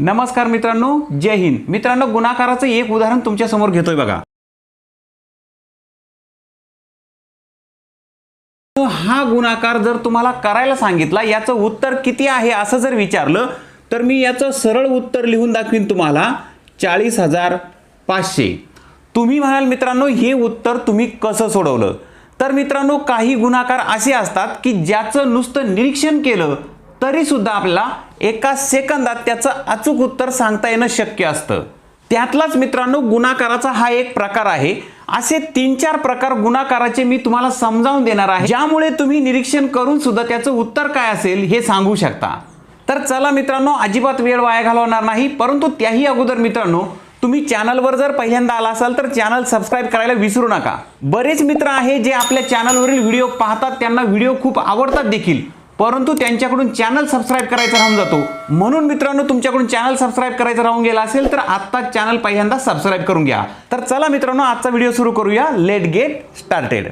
नमस्कार मित्रांनो जय हिंद. मित्रांनो गुणाकाराचं एक उदाहरण तुमच्यासमोर घेतोय बघा. हा गुणाकार जर तुम्हाला करायला सांगितला याचं उत्तर किती आहे असं जर विचारलं तर मी याचं सरळ उत्तर लिहून दाखवीन तुम्हाला. चाळीस हजार पाचशे. तुम्ही म्हणाल मित्रांनो हे उत्तर तुम्ही कसं सोडवलं? तर मित्रांनो काही गुणाकार असे असतात की ज्याचं नुसतं निरीक्षण केलं तरी सुद्धा आपल्याला एका सेकंदात त्याचं अचूक उत्तर सांगता येणं शक्य असतं. त्यातलाच मित्रांनो गुणाकाराचा हा एक प्रकार आहे. असे तीन चार प्रकार गुणाकाराचे मी तुम्हाला समजावून देणार आहे. ज्यामुळे तुम्ही निरीक्षण करून सुद्धा त्याचं उत्तर काय असेल हे सांगू शकता. तर चला मित्रांनो अजिबात वेळ वाया घालवणार नाही. परंतु त्याही अगोदर मित्रांनो तुम्ही चॅनलवर जर पहिल्यांदा आला असाल तर चॅनल सबस्क्राईब करायला विसरू नका. बरेच मित्र आहे जे आपल्या चॅनलवरील व्हिडिओ पाहतात. त्यांना व्हिडिओ खूप आवडतात देखील. परंतु त्यांच्याकडून चॅनल सबस्क्राईब करायचा राहून जातो. म्हणून मित्रांनो तुमच्याकडून चॅनल सबस्क्राईब करायचा राहून गेला असेल तर आत्ता चॅनल पहिल्यांदा सबस्क्राईब करून घ्या. तर चला मित्रांनो आजचा व्हिडिओ सुरू करूया. लेट गेट स्टार्टेड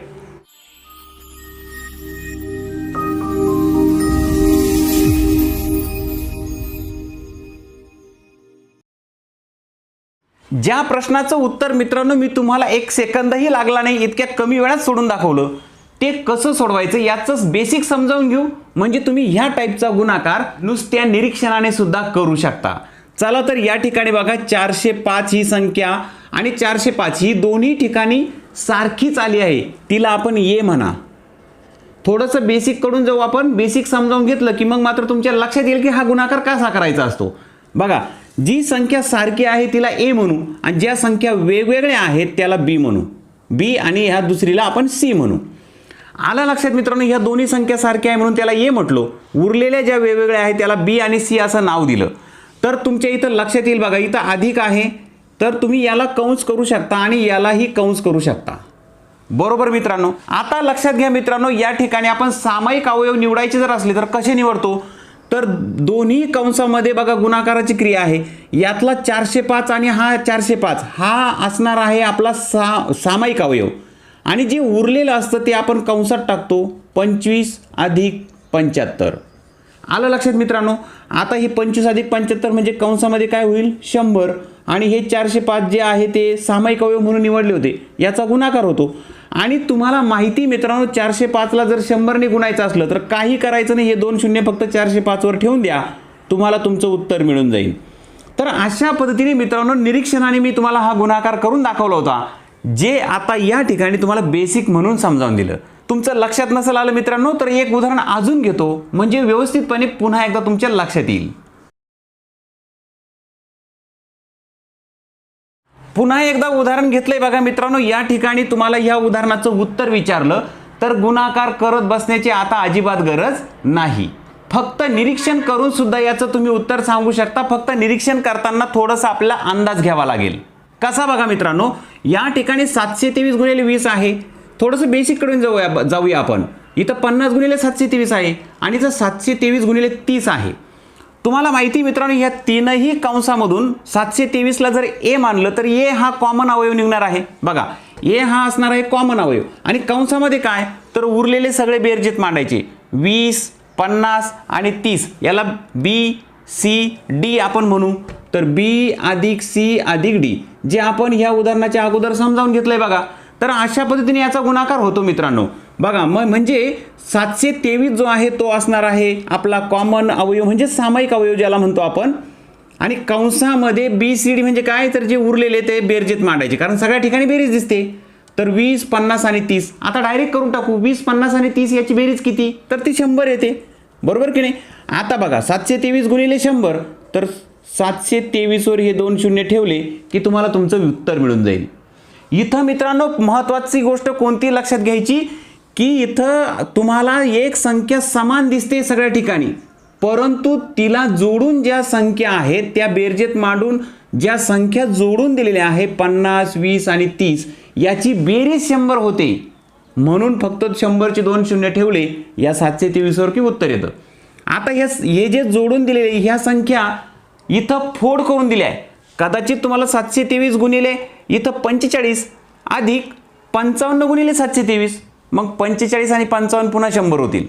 ज्या प्रश्नाचं उत्तर मित्रांनो मी तुम्हाला एक सेकंदही लागला नाही इतक्या कमी वेळात सोडून दाखवलं. ते कसं सोडवायचं याचंच बेसिक समजावून घेऊ. म्हणजे तुम्ही ह्या टाईपचा गुणाकार नुसत्या निरीक्षणाने सुद्धा करू शकता. चला तर या ठिकाणी बघा चारशे पाच ही संख्या आणि चारशे पाच ही दोन्ही ठिकाणी सारखीच आली आहे. तिला आपण ये म्हणा. थोडंसं बेसिककडून जाऊ आपण. बेसिक समजावून घेतलं की मग मात्र तुमच्या लक्षात येईल की हा गुणाकार कसा करायचा असतो. बघा जी संख्या सारखी आहे तिला ए म्हणू आणि ज्या संख्या वेगवेगळ्या आहेत त्याला बी म्हणू. बी आणि ह्या दुसरीला आपण सी म्हणू. आला लक्षात मित्रांनो ह्या दोन्ही संख्या सारख्या आहे म्हणून त्याला ए म्हटलो. उरलेल्या ज्या वेगवेगळ्या आहेत त्याला बी आणि सी असं नाव दिलं. तर तुमच्या इथं लक्षात येईल बघा इथं अधिक आहे. तर तुम्ही याला कंस करू शकता आणि यालाही कंस करू शकता. बरोबर मित्रांनो? आता लक्षात घ्या मित्रांनो या ठिकाणी आपण सामायिक अवयव निवडायचे जर असले तर कसे निवडतो? तर दोन्ही कंसामध्ये बघा गुणाकाराची क्रिया आहे. यातला चारशे पाच आणि हा चारशे पाच हा असणार आहे आपला सा सामायिक अवयव. आणि जे उरलेलं असतं ते आपण कंसात टाकतो पंचवीस अधिक पंच्याहत्तर. आलं लक्षात मित्रांनो? आता हे पंचवीस अधिक पंच्याहत्तर म्हणजे कंसामध्ये काय होईल? शंभर. आणि हे चारशे पाच जे आहे ते सामायिक अवयव म्हणून निवडले होते. याचा गुणाकार होतो. आणि तुम्हाला माहिती मित्रांनो चारशे पाचला जर शंभरने गुणायचं असलं तर काही करायचं नाही हे दोन शून्य फक्त चारशे पाचवर ठेवून द्या. तुम्हाला तुमचं उत्तर मिळून जाईल. तर अशा पद्धतीने मित्रांनो निरीक्षणाने मी तुम्हाला हा गुणाकार करून दाखवला होता. जे आता या ठिकाणी तुम्हाला बेसिक म्हणून समजावून दिलं. तुमचं लक्षात नसेल आलं मित्रांनो तर एक उदाहरण अजून घेतो. म्हणजे व्यवस्थितपणे पुन्हा एकदा तुमच्या लक्षात येईल. पुन्हा एकदा उदाहरण घेतलंय बघा मित्रांनो या ठिकाणी तुम्हाला या उदाहरणाचं उत्तर विचारलं तर गुणाकार करत बसण्याची आता अजिबात गरज नाही. फक्त निरीक्षण करून सुद्धा याचं तुम्ही उत्तर सांगू शकता. फक्त निरीक्षण करताना थोडंसं आपल्याला अंदाज घ्यावा लागेल. कसा बघा मित्रांनो? या ठिकाणी सातशे तेवीस गुणिले वीस आहे. थोडंसं बेसिककडून जाऊया जाऊया आपण. इथं पन्नास गुणिले सातशे तेवीस आहे आणि इथं सातशे तेवीस गुणिले तीस आहे. तुम्हाला माहिती मित्रांनो या तीनही कंसामधून सातशे तेवीसला जर ए मानलं तर ए हा कॉमन अवयव निघणार आहे. बघा ए हा असणार आहे कॉमन अवयव. आणि कंसामध्ये काय? तर उरलेले सगळे बेरजेत मांडायचे. वीस पन्नास आणि तीस. याला बी सी डी आपण म्हणू. तर बी अधिक सी अधिक डी जे आपण ह्या उदाहरणाच्या अगोदर समजावून घेतलंय बघा. तर अशा पद्धतीने याचा गुणाकार होतो मित्रांनो. बघा मग म्हणजे सातशे तेवीस जो आहे तो असणार आहे आपला कॉमन अवयव म्हणजे सामायिक अवयव ज्याला म्हणतो आपण. आणि कंसामध्ये बी सी डी म्हणजे काय? तर जे उरलेले ते बेरजेत मांडायचे. कारण सगळ्या ठिकाणी बेरीज दिसते. तर वीस पन्नास आणि तीस. आता डायरेक्ट करून टाकू. वीस पन्नास आणि तीस याची बेरीज किती? तर ती शंभर येते. बरोबर की नाही? आता बघा सातशे तेवीस गुणिले शंभर. तर सातशे तेवीसवर हे दोन शून्य ठेवले की तुम्हाला तुमचं उत्तर मिळून जाईल. इथं मित्रांनो महत्त्वाची गोष्ट कोणती लक्षात घ्यायची? की इथं तुम्हाला एक संख्या समान दिसते सगळ्या ठिकाणी. परंतु तिला जोडून ज्या संख्या आहेत त्या बेरजेत मांडून ज्या संख्या जोडून दिलेल्या आहे पन्नास वीस आणि तीस याची बेरीज शंभर होते. म्हणून फक्त शंभरचे दोन शून्य ठेवले या सातशे तेवीसवर की उत्तर येतं. आता ह्या हे जे जोडून दिलेले ह्या संख्या इथं फोड करून दिली आहे. कदाचित तुम्हाला सातशे तेवीस गुणिले इथं पंचेचाळीस अधिक पंचावन्न गुणिले सातशे तेवीस. मग पंचेचाळीस आणि पंचावन्न पुन्हा शंभर होतील.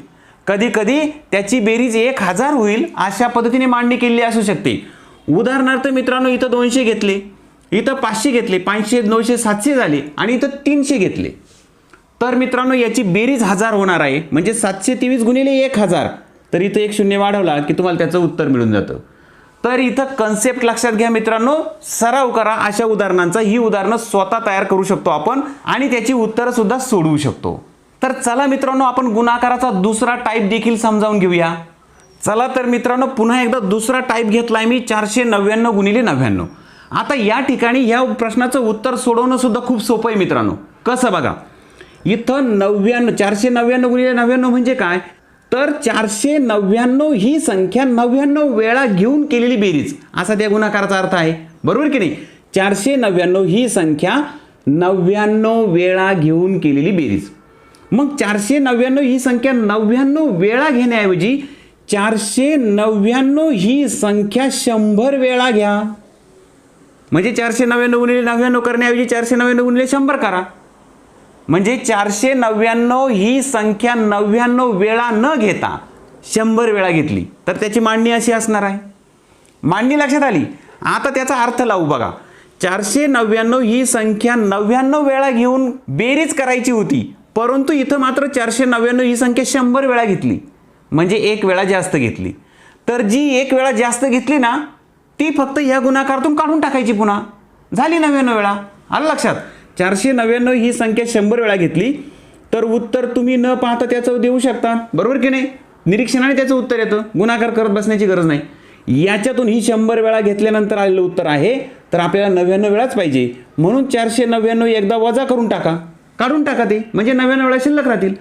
कधी कधी त्याची बेरीज एक हजार होईल अशा पद्धतीने मांडणी केलेली असू शकते. उदाहरणार्थ मित्रांनो इथं दोनशे घेतले. इथं पाचशे घेतले. पाचशे नऊशे सातशे झाले आणि इथं तीनशे घेतले. तर मित्रांनो याची बेरीज हजार होणार आहे. म्हणजे सातशे तेवीस गुणिले एक हजार. तर इथं एक शून्य वाढवला की तुम्हाला त्याचं उत्तर मिळून जातं. तर इथं कन्सेप्ट लक्षात घ्या मित्रांनो. सराव करा अशा उदाहरणांचा. ही उदाहरणं स्वतः तयार करू शकतो आपण आणि त्याची उत्तरं सुद्धा सोडवू शकतो. तर चला मित्रांनो आपण गुणाकाराचा दुसरा टाईप देखील समजावून घेऊया. चला तर मित्रांनो पुन्हा एकदा दुसरा टाईप घेतलाय मी चारशे नव्याण्णव गुणिले नव्याण्णव. आता या ठिकाणी या प्रश्नाचं उत्तर सोडवणं सुद्धा खूप सोपं आहे मित्रांनो. कसं बघा? इथं नव्याण्णव चारशे नव्याण्णव गुणिले नव्याण्णव म्हणजे काय? तर चारशे नव्याण्णव ही संख्या नव्याण्णव वेळा घेऊन केलेली बेरीज. असा त्या गुणाकाराचा अर्थ आहे. बरोबर की नाही? चारशे नव्याण्णव ही संख्या नव्याण्णव वेळा घेऊन केलेली बेरीज. मग चारशे नव्याण्णव ही संख्या नव्याण्णव वेळा घेण्याऐवजी चारशे नव्याण्णव ही संख्या शंभर वेळा घ्या. म्हणजे चारशे नव्याण्णव गुणिले नव्याण्णव करण्याऐवजी चारशे नव्याण्णव गुणिले शंभर करा. म्हणजे चारशे नव्याण्णव ही संख्या नव्याण्णव वेळा न घेता शंभर वेळा घेतली. तर त्याची मांडणी अशी असणार आहे. मांडणी लक्षात आली? आता त्याचा अर्थ लावू बघा. चारशे नव्याण्णव ही संख्या नव्याण्णव वेळा घेऊन बेरीज करायची होती. परंतु इथं मात्र चारशे नव्याण्णव ही संख्या शंभर वेळा घेतली. म्हणजे एक वेळा जास्त घेतली. तर जी एक वेळा जास्त घेतली ना ती फक्त ह्या गुणाकारातून काढून टाकायची पुन्हा. झाली नव्याण्णव वेळा. आलं लक्षात? चारशे नव्याण्णव ही संख्या शंभर वेळा घेतली तर उत्तर तुम्ही न पाहता त्याचं देऊ शकता. बरोबर की नाही? निरीक्षणाने त्याचं उत्तर येतं. गुणाकार करत बसण्याची गरज नाही. याच्यातून ही शंभर वेळा घेतल्यानंतर आलेलं उत्तर आहे तर आपल्याला नव्याण्णव वेळाच पाहिजे. म्हणून चारशे नव्याण्णव एकदा वजा करून टाका. काढून टाका ते. म्हणजे नव्याण्णव वेळा शिल्लक राहतील.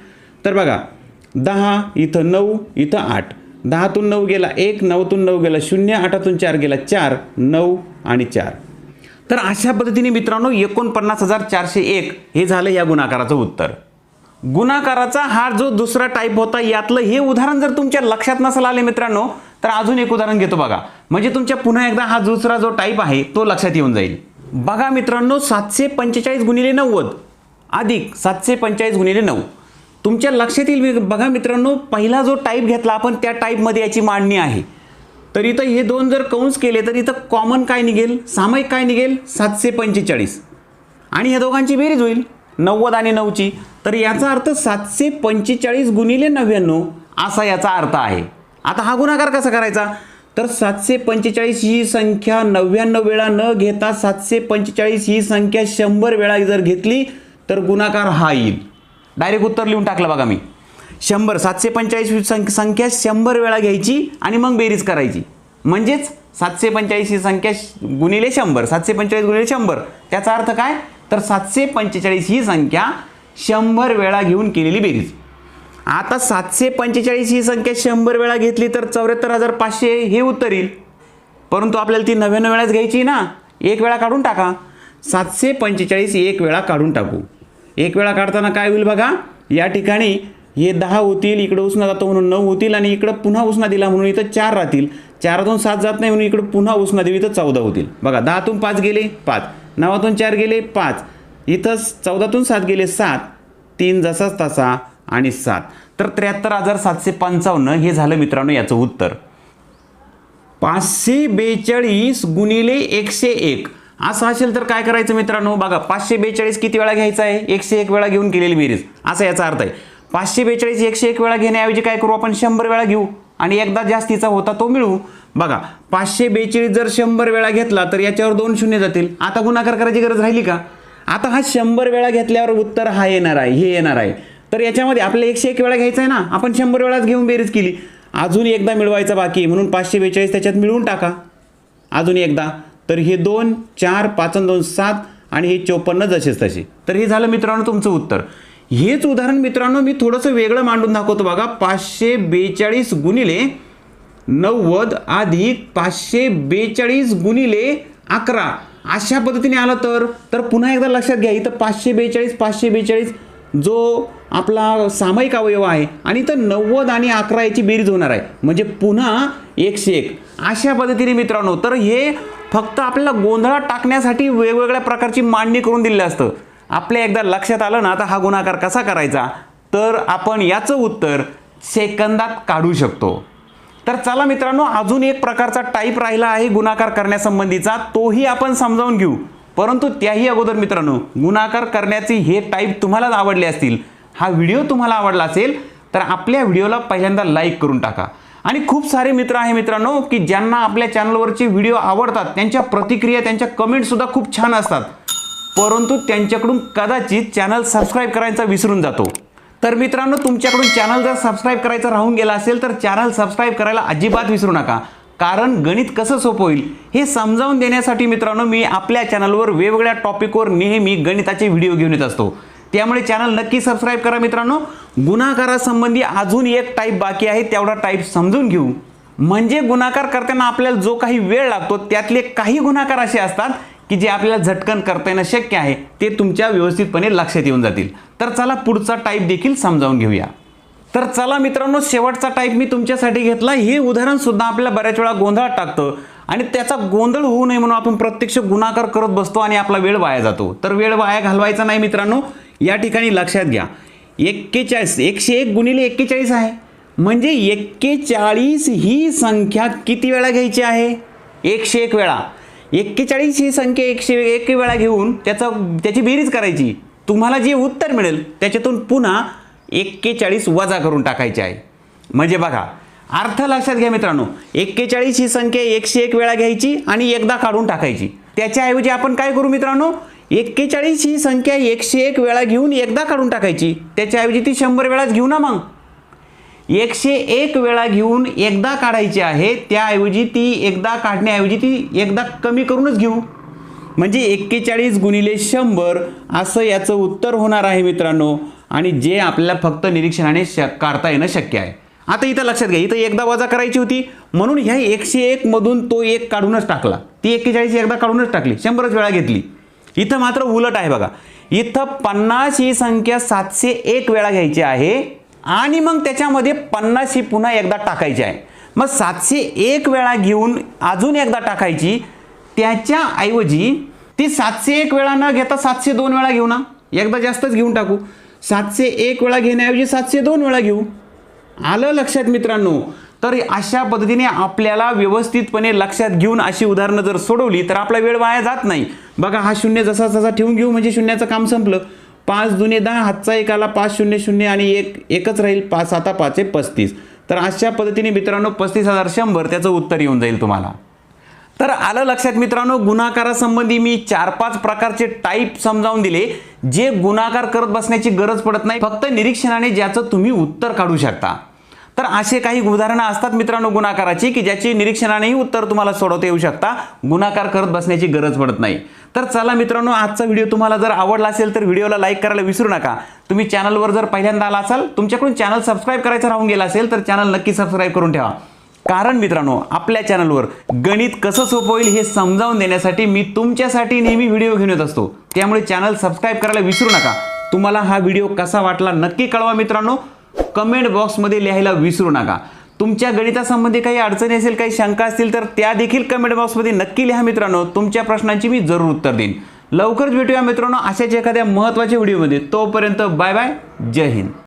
तर बघा दहा इथं नऊ इथं आठ. दहातून नऊ गेला एक नऊतून नऊ गेला शून्य आठातून चार गेला चार नऊ आणि चार. तर अशा पद्धतीने मित्रांनो एकोणपन्नास हजार चारशे एक हे झालं या गुणाकाराचं उत्तर. गुणाकाराचा हा जो दुसरा टाईप होता यातलं हे उदाहरण जर तुमच्या लक्षात नसेल आले मित्रांनो तर अजून एक उदाहरण घेतो बघा. म्हणजे तुमच्या पुन्हा एकदा हा दुसरा जो टाईप आहे तो लक्षात येऊन जाईल. बघा मित्रांनो सातशे पंचेचाळीस गुणिले नव्वद. अधिक सातशे पंचेचाळीस गुणिले नऊ. तुमच्या लक्षात येईल बघा मित्रांनो पहिला जो टाईप घेतला आपण त्या टाईपमध्ये याची मांडणी आहे. तर इथं हे दोन जर कंस केले तर इथं कॉमन काय निघेल? सामायिक काय निघेल? सातशे पंचेचाळीस. आणि ह्या दोघांची बेरीज होईल नव्वद आणि नऊची. तर याचा अर्थ सातशे पंचेचाळीस गुणिले नव्याण्णव असा याचा अर्थ आहे. आता हा गुणाकार कसा करायचा? तर सातशे पंचेचाळीस ही संख्या नव्याण्णव वेळा न घेता सातशे पंचेचाळीस ही संख्या शंभर वेळा जर घेतली तर गुणाकार हा येईल. डायरेक्ट उत्तर लिहून टाकलं बघा मी. शंभर सातशे पंचेचाळीस संख संख्या शंभर वेळा घ्यायची आणि मग बेरीज करायची. म्हणजेच सातशे पंचेचाळीस ही संख्या गुणिले शंभर सातशे पंचेचाळीस गुणिले शंभर. त्याचा अर्थ काय? तर सातशे पंचेचाळीस ही संख्या शंभर वेळा घेऊन केलेली बेरीज. आता सातशे पंचेचाळीस ही संख्या शंभर वेळा घेतली तर चौऱ्याहत्तर हजार पाचशे हे उत्तर येईल परंतु आपल्याला ती नव्याण्णव वेळाच घ्यायची ना? एक वेळा काढून टाका. सातशे पंचेचाळीस एक वेळा काढून टाकू. एक वेळा काढताना काय होईल बघा? या ठिकाणी हे दहा होतील इकडं उसना जातो म्हणून नऊ होतील आणि इकडं पुन्हा उष्णा दिला म्हणून इथं चार राहतील. चारातून सात जात नाही म्हणून इकडं पुन्हा उष्णा देऊ इथं चौदा होतील. बघा दहातून पाच गेले पाच. नवातून चार गेले पाच. इथं चौदातून सात गेले सात. तीन जसाच तसा आणि सात. तर त्र्याहत्तर हजार सातशे पंचावन्न हे झालं मित्रांनो याचं उत्तर. पाचशे बेचाळीस गुणिले एकशे एक. असं असेल तर काय करायचं मित्रांनो? बघा पाचशे बेचाळीस किती वेळा घ्यायचा आहे? एकशे एक वेळा घेऊन केलेली बेरीज. असा याचा अर्थ आहे. पाचशे बेचाळीस एकशे एक वेळा घेण्याऐवजी काय करू आपण? शंभर वेळा घेऊ. आणि एकदा जास्तीचा होता तो मिळवू बघा पाचशे बेचाळीस जर शंभर वेळा घेतला तर याच्यावर दोन शून्य जातील. आता गुणाकार करायची गरज राहिली का? आता हा शंभर वेळा घेतल्यावर उत्तर हा येणार आहे हे येणार आहे. तर याच्यामध्ये आपल्याला एकशे एक वेळा घ्यायचा आहे ना? आपण शंभर वेळाच घेऊन बेरीज केली. अजून एकदा मिळवायचा बाकी आहे, म्हणून पाचशे बेचाळीस त्याच्यात मिळवून टाका. अजून एकदा. तर हे दोन चार पाच दोन सात आणि हे चोपन्न जसेच तसे. तर हे झालं मित्रांनो तुमचं उत्तर. हेच उदाहरण मित्रांनो मी थोडंसं वेगळं मांडून दाखवतो बघा. पाचशे बेचाळीस गुणिले नव्वद अधिक पाचशे बेचाळीस गुणिले अकरा. अशा पद्धतीने आलं तर तर पुन्हा एकदा लक्षात घ्या इथं पाचशे बेचाळीस पाचशे बेचाळीस जो आपला सामायिक अवयव आहे आणि इथं नव्वद आणि अकरा याची बेरीज होणार आहे. म्हणजे पुन्हा एकशे एक. अशा पद्धतीने मित्रांनो तर हे फक्त आपल्याला गोंधळात टाकण्यासाठी वेगवेगळ्या प्रकारची मांडणी करून दिलेलं असतं. आपल्या एकदा लक्षात आलं ना आता हा गुणाकार कसा करायचा? तर आपण याचं उत्तर सेकंदात काढू शकतो. तर चला मित्रांनो अजून एक प्रकारचा टाईप राहिला आहे गुणाकार करण्यासंबंधीचा. तोही आपण समजावून घेऊ. परंतु त्याही अगोदर मित्रांनो गुणाकार करण्याचे हे टाईप तुम्हालाच आवडले असतील हा व्हिडिओ तुम्हाला आवडला असेल तर आपल्या व्हिडिओला पहिल्यांदा लाईक करून टाका. आणि खूप सारे मित्र आहे मित्रांनो की ज्यांना आपल्या चॅनलवरचे व्हिडिओ आवडतात त्यांच्या प्रतिक्रिया त्यांच्या कमेंटसुद्धा खूप छान असतात. परंतु त्यांच्याकडून कदाचित चॅनल सबस्क्राईब करायचा विसरून जातो. तर मित्रांनो तुमच्याकडून चॅनल जर सबस्क्राईब करायचा राहून गेला असेल तर चॅनल सबस्क्राईब करायला अजिबात विसरू नका. कारण गणित कसं सोपं होईल हे समजावून देण्यासाठी मित्रांनो मी आपल्या चॅनलवर वेगवेगळ्या टॉपिकवर नेहमी गणिताचे व्हिडिओ घेऊन येत असतो. त्यामुळे चॅनल नक्की सबस्क्राईब करा मित्रांनो. गुणाकारासंबंधी अजून एक टाईप बाकी आहे तेवढा टाईप समजून घेऊ. म्हणजे गुणाकार करताना आपल्याला जो काही वेळ लागतो त्यातले काही गुणाकार असे असतात की जे आपल्याला झटकन करता येणं शक्य आहे ते तुमच्या व्यवस्थितपणे लक्षात येऊन जातील. तर चला पुढचा टाईप देखील समजावून घेऊया. तर चला मित्रांनो शेवटचा टाईप मी तुमच्यासाठी घेतला. हे उदाहरण सुद्धा आपल्याला बऱ्याच वेळा गोंधळात टाकतं आणि त्याचा गोंधळ होऊ नये म्हणून आपण प्रत्यक्ष गुणाकार करत बसतो आणि आपला वेळ वाया जातो. तर वेळ वाया घालवायचा नाही मित्रांनो. या ठिकाणी लक्षात घ्या. एक्केचाळीस एकशे एक गुणिले एक्केचाळीस आहे. म्हणजे एक्केचाळीस ही संख्या किती वेळा घ्यायची आहे? एकशे एक वेळा. एक्केचाळीस ही संख्या एकशे एक वेळा घेऊन त्याचा त्याची बेरीज करायची. तुम्हाला जे उत्तर मिळेल त्याच्यातून पुन्हा एक्केचाळीस वजा करून टाकायचे आहे. म्हणजे बघा अर्थ लक्षात घ्या मित्रांनो. एक्केचाळीस ही संख्या एकशे एक वेळा घ्यायची आणि एकदा काढून टाकायची. त्याच्याऐवजी आपण काय करू मित्रांनो? एक्केचाळीस ही संख्या एकशे एक वेळा घेऊन एकदा काढून टाकायची. त्याच्याऐवजी ती शंभर वेळाच घेऊ ना मग. एकशे एक वेळा घेऊन एकदा काढायची आहे त्याऐवजी ती एकदा काढण्याऐवजी ती एकदा कमी करूनच घेऊ. म्हणजे एक्केचाळीस गुणिले शंभर असं याचं उत्तर होणार आहे मित्रांनो. आणि जे आपल्याला फक्त निरीक्षणाने श काढता येणं शक्य आहे. आता इथं लक्षात घ्या इथं एकदा वजा करायची होती. म्हणून ह्या एकशे एकमधून तो एक काढूनच टाकला. ती एक्केचाळीस एकदा काढूनच टाकली शंभरच वेळा घेतली. इथं मात्र उलट आहे बघा. इथं पन्नास ही संख्या सातशे एक वेळा घ्यायची आहे. आणि मग त्याच्यामध्ये पन्नास ही पुन्हा एकदा टाकायची आहे. मग सातशे एक वेळा घेऊन अजून एकदा टाकायची. त्याच्याऐवजी ती सातशे एक वेळा न घेता सातशे दोन वेळा घेऊ ना. एकदा जास्तच घेऊन टाकू. सातशे एक वेळा घेण्याऐवजी सातशे दोन वेळा घेऊ. आलं लक्षात मित्रांनो? तर अशा पद्धतीने आपल्याला व्यवस्थितपणे लक्षात घेऊन अशी उदाहरणं जर सोडवली तर आपला वेळ वाया जात नाही. बघा हा शून्य जसा जसा ठेवून घेऊ म्हणजे शून्याचं काम संपलं. पाच दुने दहा हातचा एक आला पाच शून्य शून्य आणि एक एकच राहील पाच साता पाच आहे पस्तीस. तर अशा पद्धतीने मित्रांनो पस्तीस हजार शंभर त्याचं उत्तर येऊन जाईल तुम्हाला. तर आलं लक्षात मित्रांनो गुणाकारासंबंधी मी चार पाच प्रकारचे टाईप समजावून दिले जे गुणाकार करत बसण्याची गरज पडत नाही. फक्त निरीक्षणाने ज्याचं तुम्ही उत्तर काढू शकता. तर असे काही उदाहरणं असतात मित्रांनो गुणाकाराची की ज्याची निरीक्षणानेही उत्तर तुम्हाला सोडवता येऊ शकता. गुणाकार करत बसण्याची गरज पडत नाही. तर चला मित्रांनो आजचा व्हिडिओ तुम्हाला जर आवडला असेल तर व्हिडिओला लाईक करायला विसरू नका. तुम्ही चॅनलवर जर पहिल्यांदा आला असाल तुमच्याकडून चॅनल सबस्क्राईब करायचं राहून गेला असेल तर चॅनल नक्की सबस्क्राईब करून ठेवा. कारण मित्रांनो आपल्या चॅनलवर गणित कसं सोपं होईल हे समजावून देण्यासाठी मी तुमच्यासाठी नेहमी व्हिडिओ घेऊन येत असतो. त्यामुळे चॅनल सबस्क्राईब करायला विसरू नका. तुम्हाला हा व्हिडिओ कसा वाटला नक्की कळवा मित्रांनो. कमेंट बॉक्समध्ये लिहायला विसरू नका. तुमच्या गणितासंबंधी काही अडचणी असेल काही शंका असतील तर त्या देखील कमेंट बॉक्समध्ये नक्की लिहा मित्रांनो. तुमच्या प्रश्नांची मी जरूर उत्तर देईन. लवकरच भेटूया मित्रांनो अशाच एखाद्या महत्त्वाच्या व्हिडिओमध्ये. तोपर्यंत बाय बाय. जय हिंद.